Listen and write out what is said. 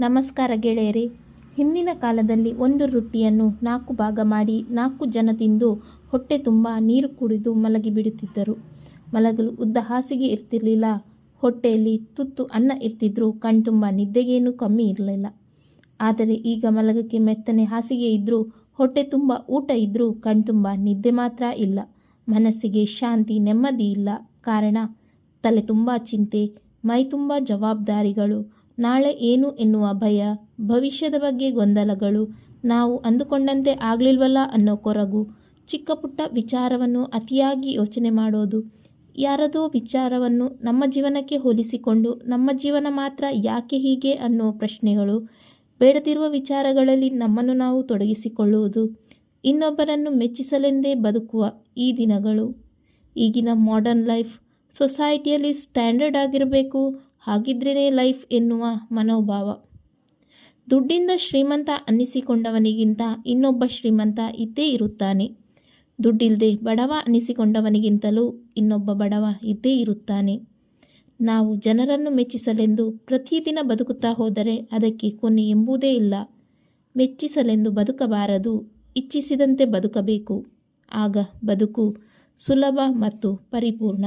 ನಮಸ್ಕಾರ ಗೆಳೆಯರೇ. ಹಿಂದಿನ ಕಾಲದಲ್ಲಿ ಒಂದು ರೊಟ್ಟಿಯನ್ನು ನಾಲ್ಕು ಭಾಗ ಮಾಡಿ ನಾಲ್ಕು ಜನ ತಿಂದು ಹೊಟ್ಟೆ ತುಂಬ ನೀರು ಕುಡಿದು ಮಲಗಿ ಬಿಡುತ್ತಿದ್ದರು. ಮಲಗಲು ಉದ್ದ ಹಾಸಿಗೆ ಇರ್ತಿರಲಿಲ್ಲ. ಹೊಟ್ಟೆಯಲ್ಲಿ ತುತ್ತು ಅನ್ನ ಇರ್ತಿದ್ರು. ಕಣ್ತುಂಬ ನಿದ್ದೆಗೇನು ಕಮ್ಮಿ ಇರಲಿಲ್ಲ. ಆದರೆ ಈಗ ಮಲಗಕ್ಕೆ ಮೆತ್ತನೆ ಹಾಸಿಗೆ ಇದ್ದರೂ ಹೊಟ್ಟೆ ತುಂಬ ಊಟ ಇದ್ದರೂ ಕಣ್ತುಂಬ ನಿದ್ದೆ ಮಾತ್ರ ಇಲ್ಲ. ಮನಸ್ಸಿಗೆ ಶಾಂತಿ ನೆಮ್ಮದಿ ಇಲ್ಲ. ಕಾರಣ, ತಲೆ ತುಂಬ ಚಿಂತೆ, ಮೈ ತುಂಬ ಜವಾಬ್ದಾರಿಗಳು ನಾಳೆ ಏನು ಎನ್ನುವ ಭಯ, ಭವಿಷ್ಯದ ಬಗ್ಗೆ ಗೊಂದಲಗಳು ನಾವು ಅಂದುಕೊಂಡಂತೆ ಆಗಲಿಲ್ವಲ್ಲ ಅನ್ನೋ ಕೊರಗು. ಚಿಕ್ಕ ಪುಟ್ಟ ವಿಚಾರವನ್ನು ಅತಿಯಾಗಿ ಯೋಚನೆ ಮಾಡೋದು. ಯಾರದೋ ವಿಚಾರವನ್ನು ನಮ್ಮ ಜೀವನಕ್ಕೆ ಹೋಲಿಸಿಕೊಂಡು ನಮ್ಮ ಜೀವನ ಮಾತ್ರ ಯಾಕೆ ಹೀಗೆ ಅನ್ನೋ ಪ್ರಶ್ನೆಗಳು. ಬೇಡದಿರುವ ವಿಚಾರಗಳಲ್ಲಿ ನಮ್ಮನ್ನು ನಾವು ತೊಡಗಿಸಿಕೊಳ್ಳುವುದು. ಇನ್ನೊಬ್ಬರನ್ನು ಮೆಚ್ಚಿಸಲೆಂದೇ ಬದುಕುವ ಈ ದಿನಗಳು. ಈಗಿನ ಮಾಡರ್ನ್ ಲೈಫ್ ಸೊಸೈಟಿಯಲ್ಲಿ ಸ್ಟ್ಯಾಂಡರ್ಡ್ ಆಗಿರಬೇಕು ಹಾಗಿದ್ರೇ ಲೈಫ್ ಎನ್ನುವ ಮನೋಭಾವ. ದುಡ್ಡಿಂದ ಶ್ರೀಮಂತ ಅನ್ನಿಸಿಕೊಂಡವನಿಗಿಂತ ಇನ್ನೊಬ್ಬ ಶ್ರೀಮಂತ ಇದ್ದೇ ಇರುತ್ತಾನೆ. ದುಡ್ಡಿಲ್ಲದೆ ಬಡವ ಅನ್ನಿಸಿಕೊಂಡವನಿಗಿಂತಲೂ ಇನ್ನೊಬ್ಬ ಬಡವ ಇದ್ದೇ ಇರುತ್ತಾನೆ. ನಾವು ಜನರನ್ನು ಮೆಚ್ಚಿಸಲೆಂದು ಪ್ರತಿದಿನ ಬದುಕುತ್ತಾ ಹೋದರೆ ಅದಕ್ಕೆ ಕೊನೆ ಎಂಬುದೇ ಇಲ್ಲ. ಮೆಚ್ಚಿಸಲೆಂದು ಬದುಕಬಾರದು, ಇಚ್ಛಿಸಿದಂತೆ ಬದುಕಬೇಕು. ಆಗ ಬದುಕು ಸುಲಭ ಮತ್ತು ಪರಿಪೂರ್ಣ.